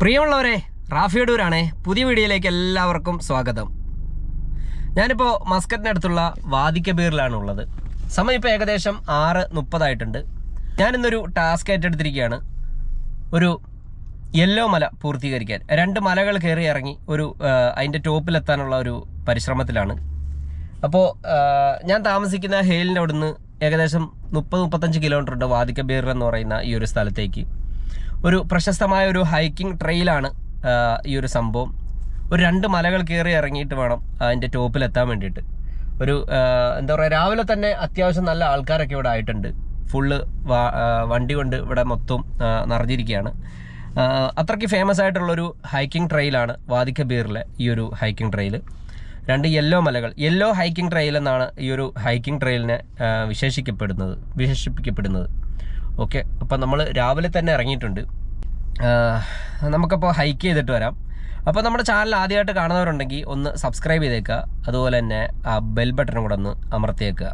പ്രിയമുള്ളവരെ റാഫിയഡൂരാണേ പുതിയ വീഡിയോയിലേക്ക് എല്ലാവർക്കും സ്വാഗതം. ഞാനിപ്പോൾ മസ്കറ്റിനടുത്തുള്ള വാദിക്കബീറിലാണ് ഉള്ളത് സമയം ഇപ്പോൾ ഏകദേശം ആറ് മുപ്പതായിട്ടുണ്ട്. ഞാനിന്നൊരു ടാസ്ക് ഏറ്റെടുത്തിരിക്കുകയാണ്. ഒരു യെല്ലോ മല പൂർത്തീകരിക്കാൻ. രണ്ട് മലകൾ കയറി ഇറങ്ങി ഒരു അതിന്റെ ടോപ്പിലെത്താനുള്ള ഒരു പരിശ്രമത്തിലാണ്. അപ്പോൾ ഞാൻ താമസിക്കുന്ന ഹേലിന്റെ അവിടുന്ന് ഏകദേശം മുപ്പത് മുപ്പത്തഞ്ച് കിലോമീറ്റർ ഉണ്ട് വാദിക്കബീർ എന്ന് പറയുന്ന ഈ ഒരു സ്ഥലത്തേക്ക്. ഒരു പ്രശസ്തമായ ഒരു ഹൈക്കിംഗ് ട്രെയിലാണ് ഈ ഒരു സംഭവം. ഒരു രണ്ട് മലകൾ കയറി ഇറങ്ങിയിട്ട് വേണം അതിന്റെ ടോപ്പിലെത്താൻ വേണ്ടിയിട്ട്. ഒരു എന്താ പറയുക രാവിലെ തന്നെ അത്യാവശ്യം നല്ല ആൾക്കാരൊക്കെ ഇവിടെ ആയിട്ടുണ്ട്. ഫുള്ള് വണ്ടി കൊണ്ട് ഇവിടെ മൊത്തം നിറഞ്ഞിരിക്കുകയാണ്. അത്രയ്ക്ക് ഫേമസ് ആയിട്ടുള്ളൊരു ഹൈക്കിംഗ് ട്രെയിലാണ് വാദിക്കബീറിലെ ഈ ഒരു ഹൈക്കിംഗ് ട്രെയിൽ രണ്ട് യെല്ലോ മലകൾ. യെല്ലോ ഹൈക്കിംഗ് ട്രെയിൽ എന്നാണ് ഈ ഒരു ഹൈക്കിംഗ് ട്രെയിലിനെ വിശേഷിക്കപ്പെടുന്നത് വിശേഷിപ്പിക്കപ്പെടുന്നത്. ഓക്കെ അപ്പം നമ്മൾ രാവിലെ തന്നെ ഇറങ്ങിയിട്ടുണ്ട്. നമുക്കപ്പോൾ ഹൈക്ക് ചെയ്തിട്ട് വരാം. അപ്പോൾ നമ്മുടെ ചാനൽ ആദ്യമായിട്ട് കാണുന്നവരുണ്ടെങ്കിൽ ഒന്ന് സബ്സ്ക്രൈബ് ചെയ്തേക്കുക. അതുപോലെ തന്നെ ആ ബെൽ ബട്ടണും കൂടെ ഒന്ന് അമർത്തിയേക്കുക.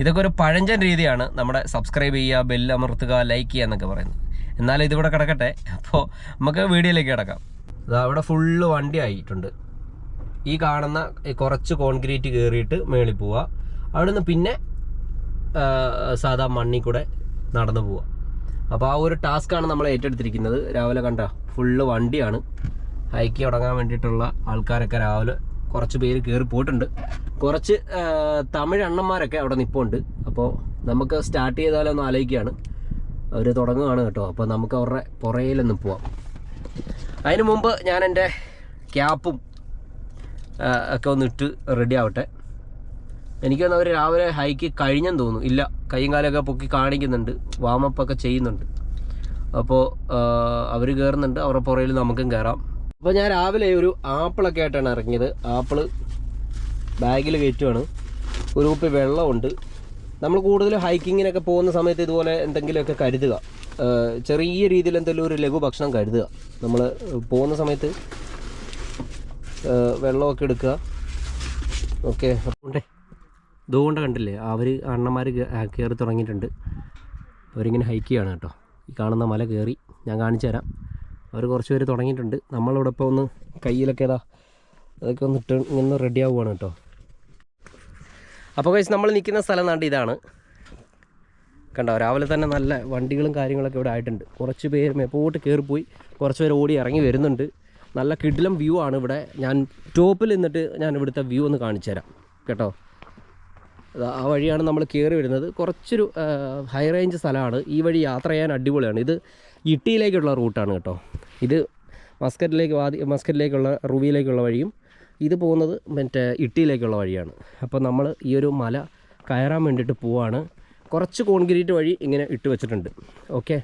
ഇതൊക്കെ ഒരു പഴഞ്ചൻ രീതിയാണ് നമ്മുടെ സബ്സ്ക്രൈബ് ചെയ്യുക ബെൽ അമർത്തുക ലൈക്ക് ചെയ്യുക എന്നൊക്കെ പറയുന്നത്. എന്നാലും ഇതിവിടെ കിടക്കട്ടെ. അപ്പോൾ നമുക്ക് വീഡിയോയിലേക്ക് കിടക്കാം. അവിടെ ഫുള്ള് വണ്ടി ആയിട്ടുണ്ട്. ഈ കാണുന്ന കുറച്ച് കോൺക്രീറ്റ് കയറിയിട്ട് മേളിൽ പോവുക. അവിടെ നിന്ന് പിന്നെ സാധാ മണ്ണിൽ കൂടെ നടന്നു പോവുക. അപ്പോൾ ആ ഒരു ടാസ്ക്കാണ് നമ്മൾ ഏറ്റെടുത്തിരിക്കുന്നത്. രാവിലെ കണ്ട ഫുള്ള് വണ്ടിയാണ്. ഹൈക്ക് തുടങ്ങാൻ വേണ്ടിയിട്ടുള്ള ആൾക്കാരൊക്കെ രാവിലെ കുറച്ച് പേര് കയറി പോയിട്ടുണ്ട്. കുറച്ച് തമിഴ് അണ്ണന്മാരൊക്കെ അവിടെ നിൽപ്പുണ്ട് അപ്പോൾ നമുക്ക് സ്റ്റാർട്ട് ചെയ്താലോ ഒന്ന് ആലോചിക്കുകയാണ്. അവർ തുടങ്ങുകയാണ് കേട്ടോ. അപ്പോൾ നമുക്ക് അവരുടെ പുറയിലൊന്നും പോവാം. അതിന് മുമ്പ് ഞാൻ എന്റെ ക്യാപ്പും ഒക്കെ ഒന്ന് ഇട്ട് റെഡി ആവട്ടെ. എനിക്ക് അവർ രാവിലെ ഹൈക്ക് കഴിഞ്ഞെന്ന് തോന്നുന്നു. ഇല്ല കൈയും കാലൊക്കെ പൊക്കി കാണിക്കുന്നുണ്ട്. വാമപ്പ് ഒക്കെ ചെയ്യുന്നുണ്ട്. അപ്പോൾ അവർ കയറുന്നുണ്ട് അവരുടെ പുറയിൽ നമുക്കും കയറാം അപ്പോൾ ഞാൻ രാവിലെ ഒരു ആപ്പിളൊക്കെ ആയിട്ടാണ് ഇറങ്ങിയത്. ആപ്പിൾ ബാഗിൽ കയറ്റുവാണ്. ഒരു കുപ്പി വെള്ളമുണ്ട്. നമ്മൾ കൂടുതൽ ഹൈക്കിങ്ങിനൊക്കെ പോകുന്ന സമയത്ത് ഇതുപോലെ എന്തെങ്കിലുമൊക്കെ കരുതുക. ചെറിയ രീതിയിൽ എന്തെങ്കിലും ഒരു ലഘു ഭക്ഷണം കരുതുക. നമ്മൾ പോകുന്ന സമയത്ത് വെള്ളമൊക്കെ എടുക്കുക. ഓക്കെ. ഇതുകൊണ്ട് കണ്ടില്ലേ അവർ അണ്ണന്മാർ കയറി തുടങ്ങിയിട്ടുണ്ട്. അവരിങ്ങനെ ഹൈക്ക് ചെയ്യാണ് കേട്ടോ. ഈ കാണുന്ന മല കയറി ഞാൻ കാണിച്ചു തരാം. അവർ കുറച്ച് പേര് തുടങ്ങിയിട്ടുണ്ട്. നമ്മളിവിടെ ഇപ്പോൾ ഒന്ന് കയ്യിലൊക്കെ ഏതാ അതൊക്കെ ഒന്ന് ഇട്ട് ഇങ്ങനെ റെഡി ആവുകയാണ് കേട്ടോ. അപ്പോൾ കഴിച്ച് നമ്മൾ നിൽക്കുന്ന സ്ഥലം നാണ്ട് ഇതാണ്. കണ്ടോ രാവിലെ തന്നെ നല്ല വണ്ടികളും കാര്യങ്ങളൊക്കെ ഇവിടെ ആയിട്ടുണ്ട്. കുറച്ച് പേര് മെപ്പോട്ട് കയറിപ്പോയി കുറച്ച് പേര് ഓടി ഇറങ്ങി വരുന്നുണ്ട്. നല്ല കിടിലം വ്യൂ ആണ് ഇവിടെ. ഞാൻ ടോപ്പിൽ നിന്നിട്ട് ഞാൻ ഇവിടുത്തെ വ്യൂ ഒന്ന് കാണിച്ചു തരാം. കേട്ടോ. ആ വഴിയാണ് നമ്മൾ കയറി വരുന്നത്. കുറച്ചൊരു ഹൈ റേഞ്ച് സ്ഥലമാണ്. ഈ വഴി യാത്ര ചെയ്യാൻ അടിപൊളിയാണ്. ഇത് ഇട്ടിയിലേക്കുള്ള റൂട്ടാണ് കേട്ടോ. ഇത് മസ്കറ്റിലേക്ക് വാതി മസ്കറ്റിലേക്കുള്ള റുവിയിലേക്കുള്ള വഴിയും ഇത് പോകുന്നത് മറ്റേ ഇട്ടിയിലേക്കുള്ള വഴിയാണ്. അപ്പോൾ നമ്മൾ ഈ ഒരു മല കയറാൻ വേണ്ടിയിട്ട് പോവാണ്. കുറച്ച് കോൺക്രീറ്റ് വഴി ഇങ്ങനെ ഇട്ട് വെച്ചിട്ടുണ്ട്. ഓക്കെ?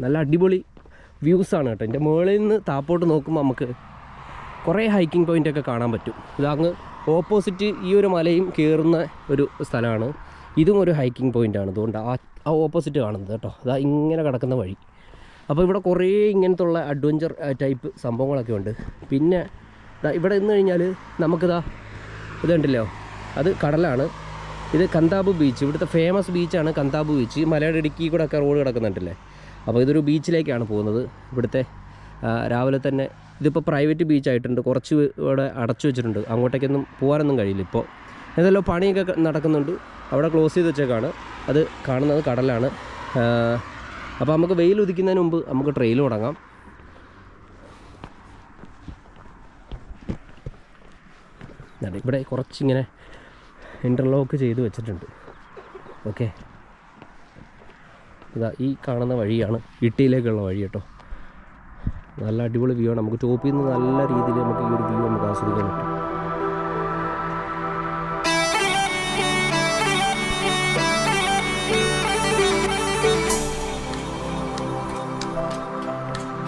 നല്ല അടിപൊളി വ്യൂസാണ് കേട്ടോ. എന്റെ മുകളിൽ നിന്ന് താപ്പോട്ട് നോക്കുമ്പോൾ നമുക്ക് കുറേ ഹൈക്കിംഗ് പോയിന്റ് ഒക്കെ കാണാൻ പറ്റും. ഇതങ്ങ് ഓപ്പോസിറ്റ് ഈ ഒരു മലയും കയറുന്ന ഒരു സ്ഥലമാണ്. ഇതും ഒരു ഹൈക്കിംഗ് പോയിന്റാണ് അതുകൊണ്ട് ആ ആ ഓപ്പോസിറ്റ് കാണുന്നത് കേട്ടോ. അതാ ഇങ്ങനെ കിടക്കുന്ന വഴി. അപ്പോൾ ഇവിടെ കുറേ ഇങ്ങനത്തുള്ള അഡ്വഞ്ചർ ടൈപ്പ് സംഭവങ്ങളൊക്കെ ഉണ്ട്. പിന്നെ ഇവിടെ നിന്ന് കഴിഞ്ഞാൽ നമുക്കിതാ ഇതുണ്ടല്ലോ അത് കടലാണ്. ഇത് കന്താബ് ബീച്ച് ഇവിടുത്തെ ഫേമസ് ബീച്ചാണ് കന്താബ് ബീച്ച് മലയുടെ ഇടുക്കി കൂടെ ഒക്കെ റോഡ് കിടക്കുന്നുണ്ടല്ലേ? അപ്പോൾ ഇതൊരു ബീച്ചിലേക്കാണ് പോകുന്നത്. ഇവിടുത്തെ രാവിലെ തന്നെ ഇതിപ്പോൾ പ്രൈവറ്റ് ബീച്ച് ആയിട്ടുണ്ട്. കുറച്ച് ഇവിടെ അടച്ചു വെച്ചിട്ടുണ്ട്. അങ്ങോട്ടേക്കൊന്നും പോകാനൊന്നും കഴിയില്ല ഇപ്പോൾ ഏതെല്ലോ പണിയൊക്കെ നടക്കുന്നുണ്ട്. അവിടെ ക്ലോസ് ചെയ്ത് വെച്ചേക്കാണ്. അത് കാണുന്നത് കടലാണ്. അപ്പോൾ നമുക്ക് വെയിൽ ഉദിക്കുന്നതിന് മുമ്പ് നമുക്ക് ട്രെയിൽ തുടങ്ങാം. ഇവിടെ കുറച്ചിങ്ങനെ ഇന്റർലോക്ക് ചെയ്ത് വെച്ചിട്ടുണ്ട്. ഓക്കെ ഇതാ ഈ കാണുന്ന വഴിയാണ്. ഇട്ടിയിലേക്കുള്ള വഴി കേട്ടോ. നല്ല അടിപൊളി വ്യൂ ആണ്. നമുക്ക് ടോപ്പിൽ നിന്ന് നല്ല രീതിയിൽ നമുക്ക് ഈ ഒരു വ്യൂ നമുക്ക് ആസ്വദിക്കാൻ പറ്റും.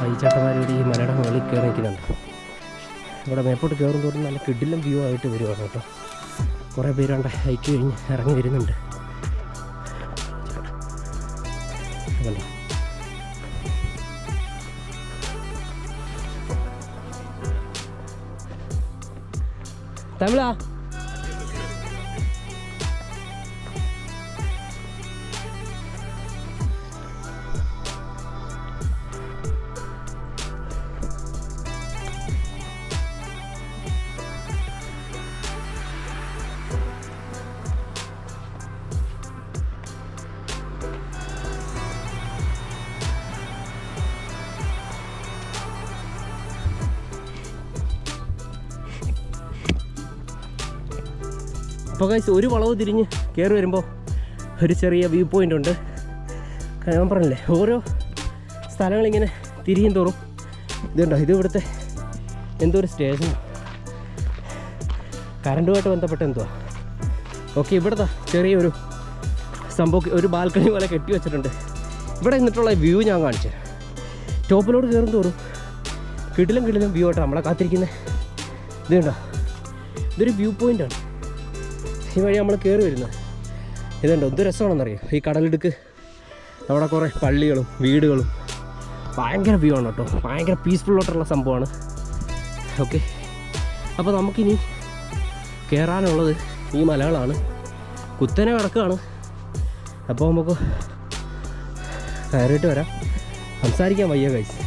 അയച്ചേട്ടന്മാരുടെ ഈ മലയുടെ മുകളിൽ കയറി നിൽക്കുന്നുണ്ട്. ഇവിടെ മേപ്പോട്ട് കയറും തോറും നല്ല കിഡിലും വ്യൂ ആയിട്ട് വരുവാണ് കേട്ടോ. കുറേ പേരുണ്ട് ഹൈക്ക് കഴിഞ്ഞ് ഇറങ്ങി വരുന്നുണ്ട്. തമിഴാ കഴിച്ച് ഒരു വളവ് തിരിഞ്ഞ് കയറി വരുമ്പോൾ ഒരു ചെറിയ വ്യൂ പോയിന്റ് ഉണ്ട്. ഞാൻ പറഞ്ഞില്ലേ ഓരോ സ്ഥലങ്ങളിങ്ങനെ തിരിയും തോറും. ഇതുണ്ടോ? ഇത് ഇവിടുത്തെ എന്തോ ഒരു സ്റ്റേഷൻ കറണ്ടുമായിട്ട് ബന്ധപ്പെട്ട എന്തുവാ ഓക്കെ ഇവിടുത്തെ ചെറിയൊരു സംഭവം ഒരു ബാൽക്കണി പോലെ കെട്ടി വെച്ചിട്ടുണ്ട്. ഇവിടെ നിന്നിട്ടുള്ള വ്യൂ ഞാൻ കാണിച്ചു ടോപ്പിലോട് കയറും തോറും കിടിലും കിടിലും വ്യൂ ആട്ടോ നമ്മളെ കാത്തിരിക്കുന്നത് ഇതുണ്ടോ? ഇതൊരു വ്യൂ പോയിന്റാണ് ഈ വഴി നമ്മൾ കയറി വരുന്നത് ഇതുണ്ടോ? എന്ത് രസമാണെന്നറിയോ? ഈ കടലിടുക്ക് അവിടെ കുറേ പള്ളികളും വീടുകളും. ഭയങ്കര വ്യൂ ആണ് കേട്ടോ. ഭയങ്കര പീസ്ഫുള്ളായിട്ടുള്ള സംഭവമാണ്. ഓക്കെ അപ്പോൾ നമുക്കിനി കയറാനുള്ളത് ഈ മലകളാണ്. കുത്തനെ കിടക്കുകയാണ്. അപ്പോൾ നമുക്ക് കയറിയിട്ട് വരാം. സംസാരിക്കാൻ വയ്യ കഴിച്ച്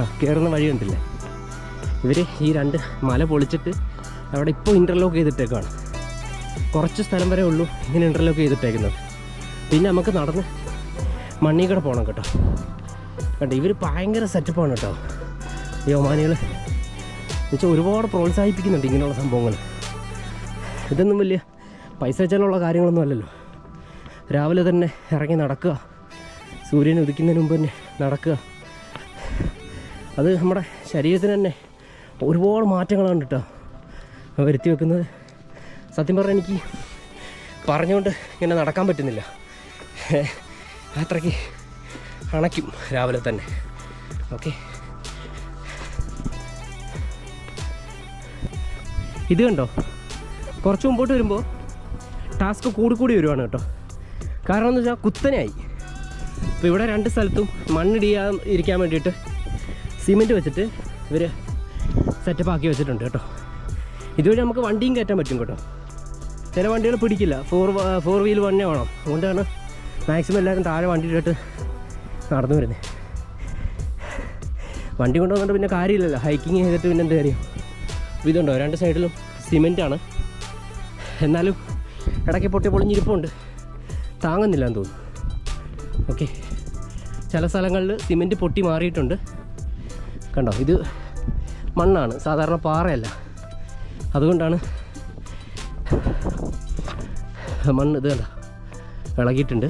ആ കയറുന്ന വഴി കണ്ടില്ലേ ഇവർ ഈ രണ്ട് മല പൊളിച്ചിട്ട് അവിടെ ഇപ്പോൾ ഇന്റർലോക്ക് ചെയ്തിട്ടേക്കാണ്. കുറച്ച് സ്ഥലം വരെ ഉള്ളൂ ഇങ്ങനെ ഇന്റർലോക്ക് ചെയ്തിട്ടേക്കുന്നത്. പിന്നെ നമുക്ക് നടന്ന് മണ്ണി കൂടെ പോകണം കേട്ടോ. കണ്ടോ ഇവർ ഭയങ്കര സെറ്റപ്പാണ് കേട്ടോ. ഈ ഒമാനികൾ എന്നുവെച്ചാൽ ഒരുപാട് പ്രോത്സാഹിപ്പിക്കുന്നുണ്ട് ഇങ്ങനെയുള്ള സംഭവങ്ങൾ ഇതൊന്നും വലിയ പൈസ വെച്ചാലുള്ള കാര്യങ്ങളൊന്നും അല്ലല്ലോ. രാവിലെ തന്നെ ഇറങ്ങി നടക്കുക. സൂര്യൻ ഉദിക്കുന്നതിന് മുമ്പ് തന്നെ നടക്കുക. അത് നമ്മുടെ ശരീരത്തിന് തന്നെ ഒരുപാട് മാറ്റങ്ങളാണ് കേട്ടോ. വരുത്തി വെക്കുന്നത് സത്യം പറഞ്ഞാൽ എനിക്ക് പറഞ്ഞുകൊണ്ട് ഇങ്ങനെ നടക്കാൻ പറ്റുന്നില്ല. അത്രയ്ക്ക് അണയ്ക്കും രാവിലെ തന്നെ. ഓക്കെ ഇത് കണ്ടോ? കുറച്ച് മുമ്പോട്ട് വരുമ്പോൾ ടാസ്ക് കൂടിക്കൂടി കൂടി വരുവാണ് കേട്ടോ. കാരണം എന്ന് വെച്ചാൽ കുത്തനെയായി. അപ്പോൾ ഇവിടെ രണ്ട് സ്ഥലത്തും മണ്ണിടിയാൻ ഇരിക്കാൻ വേണ്ടിയിട്ട് സിമെന്റ് വെച്ചിട്ട് ഇവർ സെറ്റപ്പ് ആക്കി വെച്ചിട്ടുണ്ട് കേട്ടോ. ഇതുവഴി നമുക്ക് വണ്ടിയും കയറ്റാൻ പറ്റും കേട്ടോ. ചില വണ്ടികൾ പിടിക്കില്ല. ഫോർ ഫോർ വീൽ വണ്ണേ വേണം. അതുകൊണ്ടാണ് മാക്സിമം എല്ലാവരും താഴെ വണ്ടി ഇട്ടിട്ട് നടന്നു വരുന്നത് വണ്ടി കൊണ്ടുവന്നിട്ട് പിന്നെ കാര്യമില്ലല്ലോ. ഹൈക്കിങ് ചെയ്തിട്ട് പിന്നെ എന്ത് കാര്യം? ഇതുണ്ടോ? രണ്ട് സൈഡിലും സിമെന്റാണ് എന്നാലും ഇടയ്ക്ക് പൊട്ടി പൊളിഞ്ഞിരിപ്പുണ്ട്. താങ്ങുന്നില്ല എന്ന് തോന്നുന്നു. ഓക്കെ ചില സ്ഥലങ്ങളിൽ സിമെന്റ് പൊട്ടി മാറിയിട്ടുണ്ട്. കണ്ടോ? ഇത് മണ്ണാണ്. സാധാരണ പാറയല്ല. അതുകൊണ്ടാണ് മണ്ണ് ഇത് കണ്ട? ഇളകിയിട്ടുണ്ട്.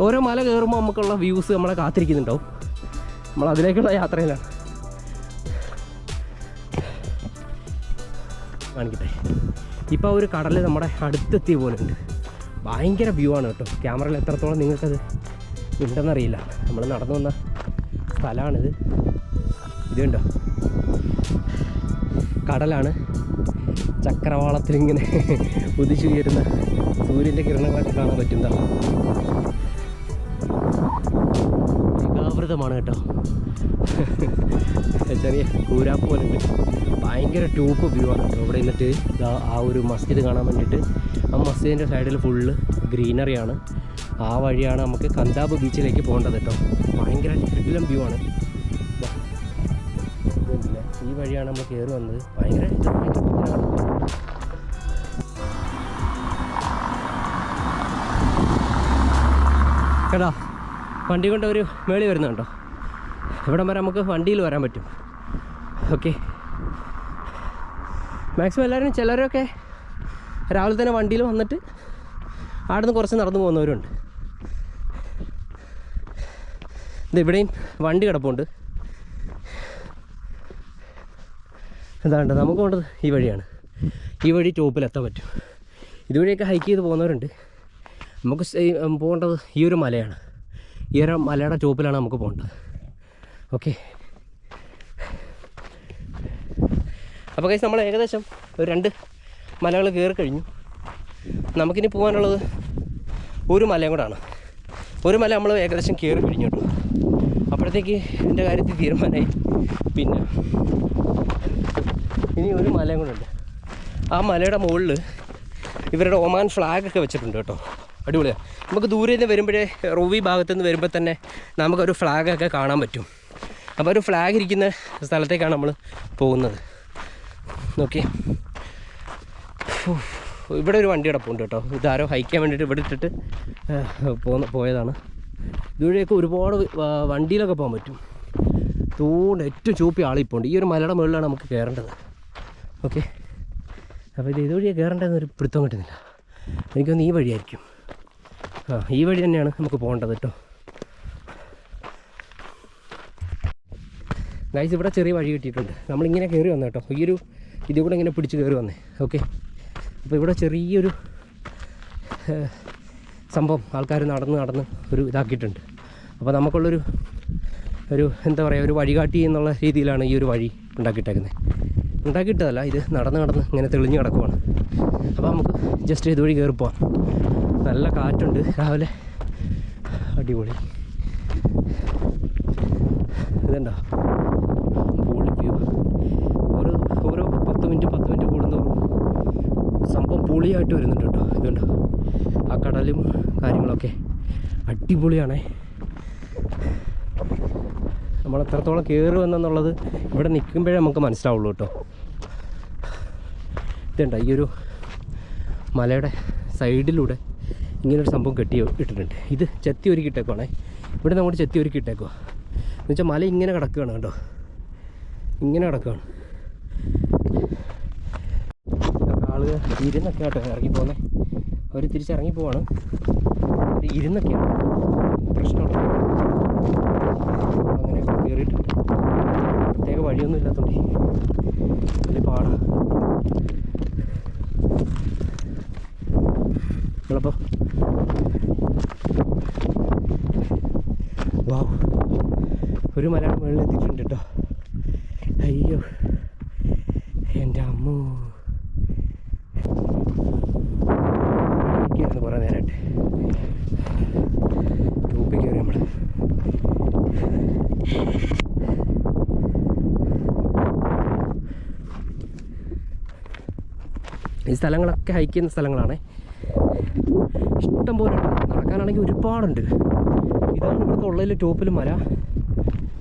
ഓരോ മല കയറുമ്പോൾ നമുക്കുള്ള വ്യൂസ് നമ്മളെ കാത്തിരിക്കുന്നുണ്ടാവും. നമ്മൾ അതിലേക്കുള്ള യാത്രയിലാണ്. കാണിക്കട്ടെ. ഇപ്പോൾ ഒരു കടൽ നമ്മുടെ അടുത്തെത്തിയ പോലെ ഉണ്ട് ഭയങ്കര വ്യൂ ആണ് കേട്ടോ. ക്യാമറയിൽ എത്രത്തോളം നിങ്ങൾക്കത് ഉണ്ടെന്നറിയില്ല. നമ്മൾ നടന്നു വന്ന സ്ഥലമാണിത്. ഇത് കണ്ടോ? കടലാണ്. ചക്രവാളത്തിൽ ഇങ്ങനെ ഉദിച്ചുയരുന്ന സൂര്യന്റെ കിരണങ്ങളൊക്കെ കാണാൻ പറ്റുന്നതാ ഏകാവൃതമാണ് കേട്ടോ. ചെറിയ കൂരാപ്പ് പോലെ ഉണ്ട് ഭയങ്കര ട്യൂപ്പ് വ്യൂ ആണ് കേട്ടോ. ഇവിടെ നിന്നിട്ട് ആ ഒരു മസ്ജിദ് കാണാൻ വേണ്ടിയിട്ട് ആ മസ്ജിദിന്റെ സൈഡിൽ ഫുള്ള് ഗ്രീനറിയാണ് ആ വഴിയാണ് നമുക്ക് കന്താബ് ബീച്ചിലേക്ക് പോകേണ്ടത് കേട്ടോ. ഭയങ്കര കിടിലം വ്യൂ ആണ്. വഴിയാണ് നമ്മൾ കയറി വന്നത്. ഭയങ്കര കേടാ വണ്ടി കൊണ്ട് ഒരു മേളി വരുന്നുണ്ടോ ഇവിടം വരെ നമുക്ക് വണ്ടിയിൽ വരാൻ പറ്റും. ഓക്കെ. മാക്സിമം എല്ലാവരും ചിലരൊക്കെ രാവിലെ തന്നെ വണ്ടിയിൽ വന്നിട്ട് അവിടെ നിന്ന് കുറച്ച് നടന്നു പോകുന്നവരുണ്ട്. ഇത് ഇവിടെയും വണ്ടി കിടപ്പുണ്ട്. എന്താണ്ട് നമുക്ക് വേണ്ടത് ഈ വഴിയാണ്. ഈ വഴി ടോപ്പിലെത്താൻ പറ്റും. ഇതുവഴിയൊക്കെ ഹൈക്ക് ചെയ്ത് പോകുന്നവരുണ്ട്. നമുക്ക് പോകേണ്ടത് ഈ ഒരു മലയാണ്. ഈ ഒരു മലയുടെ ടോപ്പിലാണ് നമുക്ക് പോകേണ്ടത്. ഓക്കെ. അപ്പോൾ കൈസ് നമ്മൾ ഏകദേശം ഒരു രണ്ട് മലകൾ കയറി കഴിഞ്ഞു. നമുക്കിനി പോകാനുള്ളത് ഒരു മലയും കൂടാണ്. ഒരു മല നമ്മൾ ഏകദേശം കയറി കഴിഞ്ഞു കേട്ടോ. അപ്പോഴത്തേക്ക് എന്റെ കാര്യത്തിൽ തീരുമാനമായി. പിന്നെ ഇനി ഒരു മലയും കൂടെ ഉണ്ട്. ആ മലയുടെ മുകളിൽ ഇവരുടെ ഒമാൻ ഫ്ലാഗ് ഒക്കെ വെച്ചിട്ടുണ്ട് കേട്ടോ. അടിപൊളിയാണ് നമുക്ക് ദൂരെ നിന്ന് വരുമ്പോഴേ റോവി ഭാഗത്തു നിന്ന് വരുമ്പോൾ തന്നെ നമുക്കൊരു ഫ്ലാഗൊക്കെ കാണാൻ പറ്റും. അപ്പോൾ ഒരു ഫ്ലാഗ് ഇരിക്കുന്ന സ്ഥലത്തേക്കാണ് നമ്മൾ പോകുന്നത്. നോക്കി. ഇവിടെ ഒരു വണ്ടി കിടപ്പുണ്ട് കേട്ടോ. ഇതാരോ ഹൈക്കാൻ വേണ്ടിയിട്ട് ഇവിടെ ഇട്ടിട്ട് പോന്ന പോയതാണ്. ഇതുവഴിയൊക്കെ ഒരുപാട് വണ്ടിയിലൊക്കെ പോകാൻ പറ്റും. തൂണ്ട് ഏറ്റവും ചൂപ്പി ആളിപ്പോൾ ഉണ്ട്. ഈ ഒരു മലയുടെ മുകളിലാണ് നമുക്ക് കയറേണ്ടത് ഓക്കെ. അപ്പോൾ ഇത് ഇതുവഴിയാണ് കയറേണ്ടതെന്നൊരു പിടുത്തം കിട്ടുന്നില്ല. എനിക്കൊന്ന് ഈ വഴിയായിരിക്കും. ആ ഈ വഴി തന്നെയാണ് നമുക്ക് പോകേണ്ടത് കേട്ടോ. നൈസ് ഇവിടെ ചെറിയ വഴി കിട്ടിയിട്ടുണ്ട്. നമ്മളിങ്ങനെ കയറി വന്നു കേട്ടോ. ഈ ഒരു ഇതിൽ കൂടെ ഇങ്ങനെ പിടിച്ച് കയറി വന്നേ. ഓക്കെ. അപ്പോൾ ഇവിടെ ചെറിയൊരു സംഭവം ആൾക്കാർ നടന്ന് നടന്ന് ഒരു ഇതാക്കിയിട്ടുണ്ട്. അപ്പോൾ നമുക്കുള്ളൊരു ഒരു എന്താ പറയുക ഒരു വഴികാട്ടി എന്നുള്ള രീതിയിലാണ് ഈ ഒരു വഴി ഉണ്ടാക്കിയിട്ടേക്കുന്നത് ഉണ്ടാക്കിയിട്ടതല്ല ഇത് നടന്ന് നടന്ന് ഇങ്ങനെ തെളിഞ്ഞ് കിടക്കുവാണ്. അപ്പോൾ നമുക്ക് ജസ്റ്റ് ഇതുവഴി കയറി പോവാം. നല്ല കാറ്റുണ്ട് രാവിലെ. അടിപൊളി. ഇതുണ്ടോ? പൊളി വ്യൂ ഓരോ ഓരോ പത്ത് മിനിറ്റ് പത്ത് മിനിറ്റ് കൂടുന്നോറും സംഭവം പൊളിയായിട്ട് വരുന്നുണ്ട് കേട്ടോ. ഇതുണ്ടോ? ആ കടലും കാര്യങ്ങളൊക്കെ അടിപൊളിയാണേ. നമ്മൾ എത്രത്തോളം വന്നെന്നുള്ളത് ഇവിടെ നിൽക്കുമ്പോഴേ നമുക്ക് മനസ്സിലാവുള്ളൂ കേട്ടോ. ഇതുണ്ട. ഈ ഒരു മലയുടെ സൈഡിലൂടെ ഇങ്ങനൊരു സംഭവം കെട്ടി ഇട്ടിട്ടുണ്ട്. ഇത് ചെത്തി ഒരുക്കി ഇട്ടേക്കുവാണേ. ഇവിടെ നമ്മൾ ചെത്തി ഒരുക്കി ഇട്ടേക്കുക എന്ന് വെച്ചാൽ മല ഇങ്ങനെ കിടക്കുകയാണ് കേട്ടോ. ഇങ്ങനെ കിടക്കുകയാണ് ആളുകൾ ഇരുന്നൊക്കെ കേട്ടോ ഇറങ്ങി പോകുന്നത് അവർ തിരിച്ചിറങ്ങി പോവാണ്. ഇരുന്നൊക്കെയാണ്. പ്രശ്നമുണ്ട് അങ്ങനെയൊക്കെ കയറിയിട്ടുണ്ട് പ്രത്യേക വഴിയൊന്നും ഇല്ലാത്തതുകൊണ്ട് വലിയ പാടാ. നിങ്ങളപ്പോൾ വാ ഒരു മലയാളം മുകളിൽ എത്തിയിട്ടുണ്ട് കേട്ടോ അയ്യോ. എന്റെ അമ്മോ ഇരിക്കുകയായിരുന്നു കുറേ നേരമായിട്ട് ടൂപ്പിൽ കയറി നമ്മൾ ഈ സ്ഥലങ്ങളൊക്കെ ഹൈക്ക് ചെയ്യുന്ന സ്ഥലങ്ങളാണ്. ഇഷ്ടം പോലെ നടക്കാനാണെങ്കിൽ ഒരുപാടുണ്ട്. ഇതാണ് ഇവിടുത്തെ ഉള്ളതിൽ ടോപ്പിൽ മല.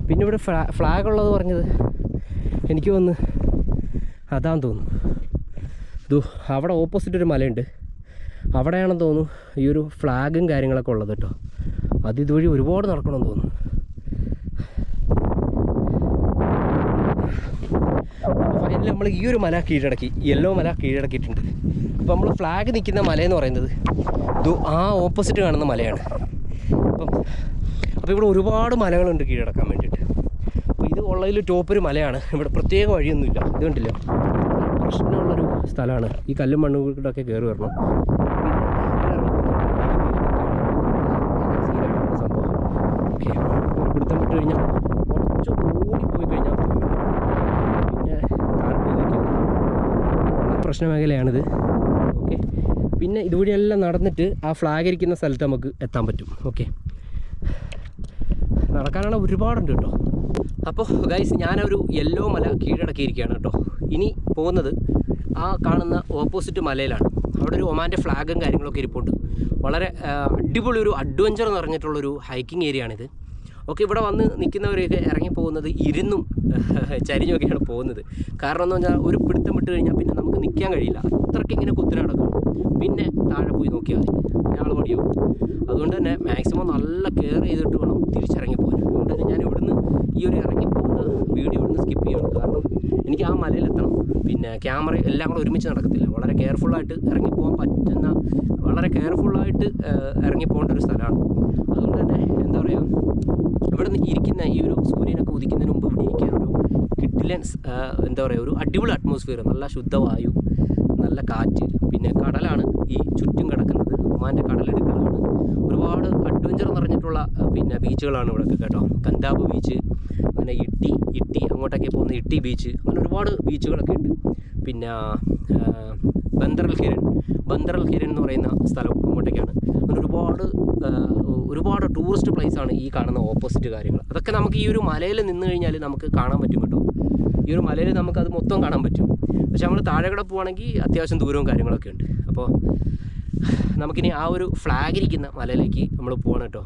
പിന്നെ ഇവിടെ ഫ്ലാ ഫ്ലാഗ് ഉള്ളത് പറഞ്ഞത് എനിക്ക് വന്ന് അതാന്ന് തോന്നുന്നു. ദു അവിടെ ഓപ്പോസിറ്റ് ഒരു മലയുണ്ട്. അവിടെയാണെന്ന് തോന്നുന്നു ഈ ഒരു ഫ്ലാഗും കാര്യങ്ങളൊക്കെ ഉള്ളത് കേട്ടോ. അത് ഇതുവഴി ഒരുപാട് നടക്കണമെന്ന് തോന്നുന്നു. ഫൈനലി നമ്മൾ ഈ ഒരു മല കീഴടക്കി യെല്ലോ മല കീഴടക്കിയിട്ടുണ്ട്. അപ്പോൾ നമ്മൾ ഫ്ലാഗ് നിൽക്കുന്ന മലയെന്ന് പറയുന്നത് ഇത് ആ ഓപ്പോസിറ്റ് കാണുന്ന മലയാണ്. അപ്പം അപ്പോൾ ഇവിടെ ഒരുപാട് മലകളുണ്ട് കീഴടക്കാൻ വേണ്ടിയിട്ട്. അപ്പോൾ ഇത് ഉള്ളതിൽ ടോപ്പ് ഒരു മലയാണ്. ഇവിടെ പ്രത്യേക വഴിയൊന്നുമില്ല. ഇത് പ്രശ്നമുള്ളൊരു സ്ഥലമാണ്. ഈ കല്ലും മണ്ണും കൂടെ ഒക്കെ കയറി വരണം സംഭവം ഓക്കെ പിടുത്തം വിട്ട് കഴിഞ്ഞാൽ കുറച്ച് ഓടിപ്പോയി കഴിഞ്ഞാൽ തീർന്നു. പിന്നെ താഴെ പോയി നിൽക്കുകയാണ് പ്രശ്ന മേഖലയാണിത്. ഓക്കെ. പിന്നെ ഇതുവഴിയെല്ലാം നടന്നിട്ട് ആ ഫ്ലാഗ് ഇരിക്കുന്ന സ്ഥലത്ത് നമുക്ക് എത്താൻ പറ്റും. ഓക്കെ. നടക്കാനാണ് ഒരുപാടുണ്ട് കേട്ടോ. അപ്പോൾ ഗൈസ് ഞാനൊരു യെല്ലോ മല കീഴടക്കിയിരിക്കുകയാണ് കേട്ടോ. ഇനി പോകുന്നത് ആ കാണുന്ന ഓപ്പോസിറ്റ് മലയിലാണ്. അവിടെ ഒരു ഒമാന്റെ ഫ്ലാഗും കാര്യങ്ങളൊക്കെ ഇരിപ്പുണ്ട്. വളരെ അടിപൊളി ഒരു അഡ്വഞ്ചർ എന്ന് പറഞ്ഞിട്ടുള്ളൊരു ഹൈക്കിംഗ് ഏരിയ ആണിത്. ഓക്കെ ഇവിടെ വന്ന് നിൽക്കുന്നവരെയൊക്കെ ഇറങ്ങി പോകുന്നത് ഇരുന്നും ചരിഞ്ഞൊക്കെയാണ് പോകുന്നത്. കാരണം എന്ന് പറഞ്ഞാൽ ഒരു പിടുത്തം വിട്ട് കഴിഞ്ഞാൽ പിന്നെ നമുക്ക് നിൽക്കാൻ കഴിയില്ല. അത്രയ്ക്ക് ഇങ്ങനെ കുത്തിന നടക്കും. പിന്നെ താഴെ പോയി നോക്കിയാൽ മതി. ഞങ്ങൾ ആൾ അതുകൊണ്ട് തന്നെ മാക്സിമം നല്ല കെയർ ചെയ്തിട്ട് വേണം തിരിച്ചിറങ്ങി പോകാൻ. അതുകൊണ്ട് തന്നെ ഞാൻ ഇവിടുന്ന് ഈ ഒരു ഇറങ്ങി പോകുന്ന വീഡിയോ ഇവിടുന്ന് സ്കിപ്പ് ചെയ്യണം കാരണം എനിക്ക് ആ മലയിലെത്തണം പിന്നെ ക്യാമറ എല്ലാം കൂടെ ഒരുമിച്ച് നടക്കത്തില്ല. വളരെ കെയർഫുള്ളായിട്ട് ഇറങ്ങിപ്പോകാൻ പറ്റുന്ന വളരെ കെയർഫുള്ളായിട്ട് ഇറങ്ങി പോകേണ്ട ഒരു സ്ഥലമാണ്. അതുകൊണ്ട് തന്നെ എന്താ പറയുക ഇവിടെ നിന്ന് ഇരിക്കുന്ന ഈ ഒരു സൂര്യനൊക്കെ ഉദിക്കുന്നതിന് മുമ്പ് ഇവിടെ ഇരിക്കാനൊരു കിഡിലൻ എന്താ പറയുക ഒരു അടിപൊളി അറ്റ്മോസ്ഫിയർ നല്ല ശുദ്ധവായു നല്ല കാറ്റ് പിന്നെ കടലാണ് ഈ ചുറ്റും കിടക്കുന്നത്. ഒമാന്റെ കടലെടുക്കലാണ്. ഒരുപാട് അഡ്വഞ്ചർ നിറഞ്ഞിട്ടുള്ള പിന്നെ ബീച്ചുകളാണ് ഇവിടെയൊക്കെ കേട്ടോ. കന്താബ് ബീച്ച് അങ്ങനെ ഇട്ടി ഇട്ടി അങ്ങോട്ടൊക്കെ പോകുന്ന ഇട്ടി ബീച്ച് അങ്ങനെ ഒരുപാട് ബീച്ചുകളൊക്കെ ഉണ്ട്. പിന്നെ ബന്ദറൽ കിരൺ ബന്ദറൽ കിരൺ എന്ന് പറയുന്ന സ്ഥലം. അങ്ങോട്ടേക്കാണ്. അങ്ങനെ ഒരുപാട് ഒരുപാട് ടൂറിസ്റ്റ് പ്ലേസ് ആണ് ഈ കാണുന്ന ഓപ്പോസിറ്റ് കാര്യങ്ങൾ. അതൊക്കെ നമുക്ക് ഈ ഒരു മലയിൽ നിന്ന് കഴിഞ്ഞാൽ നമുക്ക് കാണാൻ പറ്റും കേട്ടോ. ഈ ഒരു മലയിൽ നമുക്കത് മൊത്തം കാണാൻ പറ്റും. പക്ഷെ നമ്മൾ താഴെ കൂടെ പോവാണെങ്കിൽ അത്യാവശ്യം ദൂരവും കാര്യങ്ങളൊക്കെ ഉണ്ട്. അപ്പോൾ നമുക്കിനി ആ ഒരു ഫ്ലാഗ് ഇരിക്കുന്ന മലയിലേക്ക് നമ്മൾ പോകണം കേട്ടോ.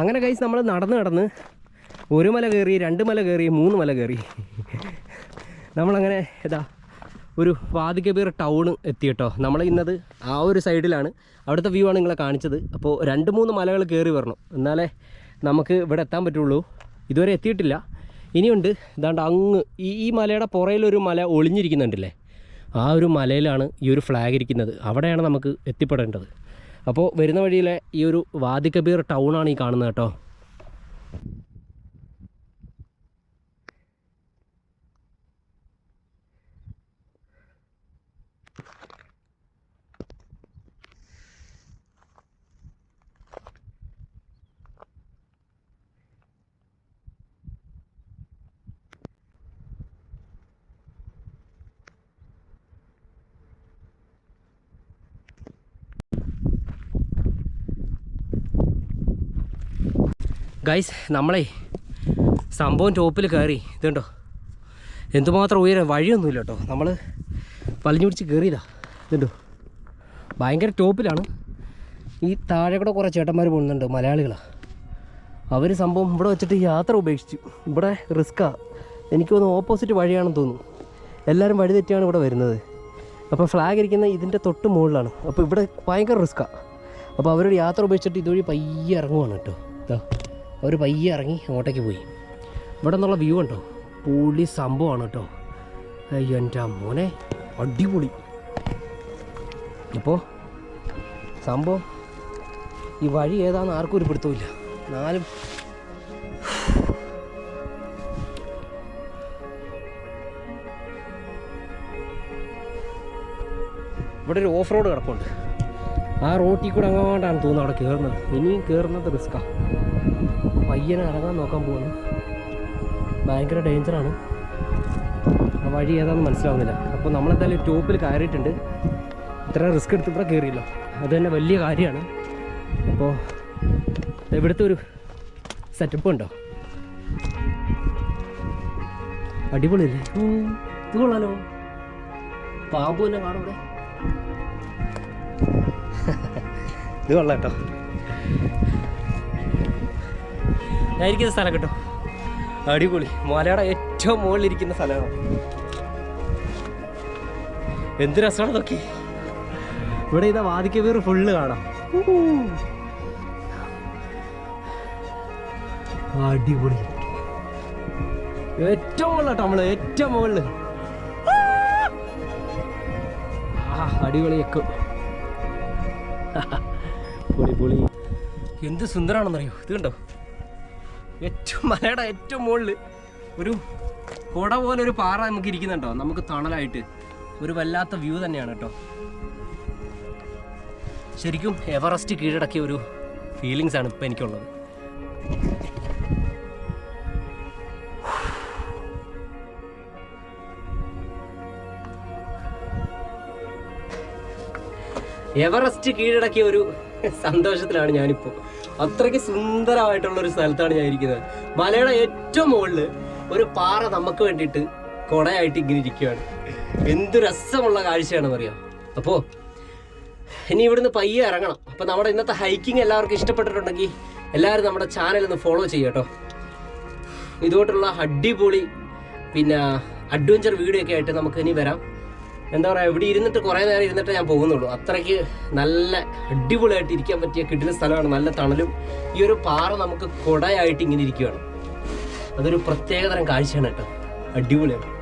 അങ്ങനെ കൈസ് നമ്മൾ നടന്ന് നടന്ന് ഒരു മല കയറി രണ്ട് മല കയറി മൂന്ന് മല കയറി. നമ്മളങ്ങനെ ഇതാ ഒരു വാദികബീർ ടൗൺ എത്തി കേട്ടോ. നമ്മൾ ഇന്നത് ആ ഒരു സൈഡിലാണ്. അവിടുത്തെ വ്യൂ ആണ് നിങ്ങളെ കാണിച്ചത്. അപ്പോൾ രണ്ട് മൂന്ന് മലകൾ കയറി വരണം. എന്നാലേ നമുക്ക് ഇവിടെ എത്താൻ പറ്റുള്ളൂ. ഇതുവരെ എത്തിയിട്ടില്ല. ഇനിയുണ്ട് ഇതാണ്ട് അങ്ങ് ഈ മലയുടെ പുറയിലൊരു മല ഒളിഞ്ഞിരിക്കുന്നുണ്ടല്ലേ? ആ ഒരു മലയിലാണ് ഈ ഒരു ഫ്ലാഗ് ഇരിക്കുന്നത്. അവിടെയാണ് നമുക്ക് എത്തിപ്പെടേണ്ടത്. അപ്പോൾ വരുന്ന വഴിയിലെ ഈ ഒരു വാദി ടൗൺ ടൗണാണ് ഈ കാണുന്നത് കേട്ടോ. ഗൈസ് നമ്മളെ സംഭവം ടോപ്പിൽ കയറി. ഇതുണ്ടോ? എന്തുമാത്രം ഉയരം? വഴിയൊന്നുമില്ല കേട്ടോ നമ്മൾ വലിഞ്ഞു പിടിച്ച് കയറിയതാ. ഇതുണ്ടോ? ഭയങ്കര ടോപ്പിലാണ്. ഈ താഴെ കൂടെ കുറേ ചേട്ടന്മാർ പോകുന്നുണ്ട് മലയാളികളാണ് അവർ സംഭവം ഇവിടെ വെച്ചിട്ട് യാത്ര ഉപേക്ഷിച്ചു. ഇവിടെ റിസ്ക്കാണ് എനിക്ക് തോന്നുന്നു ഓപ്പോസിറ്റ് വഴിയാണെന്ന് തോന്നുന്നു. എല്ലാവരും വഴി തെറ്റിയാണ് ഇവിടെ വരുന്നത്. അപ്പോൾ ഫ്ലാഗ് ഇരിക്കുന്ന ഇതിന്റെ തൊട്ട് മുകളിലാണ്. അപ്പോൾ ഇവിടെ ഭയങ്കര റിസ്ക്കാണ് അപ്പോൾ അവരൊരു യാത്ര ഉപേക്ഷിച്ചിട്ട് ഇതുവഴി പയ്യെ ഇറങ്ങുവാണ് കേട്ടോ. ഇതാ. അവർ പയ്യെ ഇറങ്ങി അങ്ങോട്ടേക്ക് പോയി. ഇവിടെ നിന്നുള്ള വ്യൂ ഉണ്ടോ പൊളി സംഭവമാണ് കേട്ടോ. അയ്യോ എന്റെ മോനെ അടിപൊളി. അപ്പോൾ സംഭവം ഈ വഴി ഏതാണെന്ന് ആർക്കും ഒരു പിടുത്തമില്ല നാലും ഇവിടെ ഒരു ഓഫ് റോഡ് കിടപ്പുണ്ട്. ആ റോട്ടിൽ കൂടെ അങ്ങോട്ടാണ് തോന്നുന്നത് അവിടെ കയറുന്നത് ഇനിയും കയറുന്നത് റിസ്ക്കാണ് പയ്യനെ ഇറങ്ങാൻ നോക്കാൻ പോകുന്നു ഭയങ്കര ഡേഞ്ചറാണ്. ആ വഴി ഏതാണെന്ന് മനസ്സിലാവുന്നില്ല. അപ്പോൾ നമ്മളെന്തായാലും ടോപ്പിൽ കയറിയിട്ടുണ്ട്. ഇത്ര റിസ്ക് എടുത്ത് ഇവിടെ കയറിയില്ല. അത് തന്നെ വലിയ കാര്യമാണ്. അപ്പോൾ ഇവിടുത്തെ ഒരു സെറ്റപ്പ് ഉണ്ടോ? അടിപൊളിയല്ലേ? ഇത് കൊള്ളാലോ. പാമ്പ് തന്നെ കാണും ഇത് കൊള്ളാം കേട്ടോ. ഞാൻ ഇരിക്കുന്ന സ്ഥലം കേട്ടോ. അടിപൊളി. മലയുടെ ഏറ്റവും മുകളിലിരിക്കുന്ന സ്ഥലമാണ്? എന്ത് രസമാണ് നോക്കി ഇവിടെ ഇതാ വാദിക്ക വേറെ ഫുള്ള് കാണാം. അടിപൊളി. ഏറ്റവും മുകളിലാട്ടോ നമ്മൾ ഏറ്റവും മുകളിൽ. അടിപൊളി പൊളി പൊളി. എന്ത് സുന്ദരാണെന്നറിയോ? ഇത് കണ്ടോ? ഏറ്റവും മലയുടെ ഏറ്റവും മുകളിൽ ഒരു കുട പോലെ ഒരു പാറ നമുക്ക് ഇരിക്കുന്നുണ്ടോ? നമുക്ക് തണലായിട്ട്. ഒരു വല്ലാത്ത വ്യൂ തന്നെയാണ് കേട്ടോ. ശരിക്കും എവറസ്റ്റ് കീഴടക്കിയ ഒരു ഫീലിങ്സ് ആണ് ഇപ്പം എനിക്കുള്ളത്. എവറസ്റ്റ് കീഴടക്കിയ ഒരു സന്തോഷത്തിലാണ് ഞാനിപ്പോൾ അത്രയ്ക്ക് സുന്ദരമായിട്ടുള്ള ഒരു സ്ഥലത്താണ് ഞാൻ ഇരിക്കുന്നത്. മലയുടെ ഏറ്റവും മുകളിൽ ഒരു പാറ നമുക്ക് വേണ്ടിയിട്ട് കൊടയായിട്ട് ഇങ്ങനെ ഇരിക്കുകയാണ് എന്ത് രസമുള്ള കാഴ്ചയാണെന്ന് അറിയാം? അപ്പോൾ ഇനി ഇവിടുന്ന് പയ്യെ ഇറങ്ങണം. അപ്പോൾ നമ്മുടെ ഇന്നത്തെ ഹൈക്കിംഗ് എല്ലാവർക്കും ഇഷ്ടപ്പെട്ടിട്ടുണ്ടെങ്കിൽ എല്ലാവരും നമ്മുടെ ചാനൽ ഒന്ന് ഫോളോ ചെയ്യുക കേട്ടോ ഇതുകൊണ്ടുള്ള അടിപൊളി പിന്നെ അഡ്വഞ്ചർ വീഡിയോ ഒക്കെ ആയിട്ട് നമുക്ക് ഇനി വരാം. എന്താ പറയുക ഇവിടെ ഇരുന്നിട്ട് കുറേ നേരം ഇരുന്നിട്ട് ഞാൻ പോകുന്നുള്ളൂ. അത്രയ്ക്ക് നല്ല അടിപൊളിയായിട്ട് ഇരിക്കാൻ പറ്റിയ കിട്ടുന്ന സ്ഥലമാണ്. നല്ല തണലും ഈ ഒരു പാറ നമുക്ക് കൊടയായിട്ട് ഇങ്ങനെ ഇരിക്കുകയാണ് അതൊരു പ്രത്യേകതരം കാഴ്ചയാണ് കേട്ടോ. അടിപൊളിയാണ്.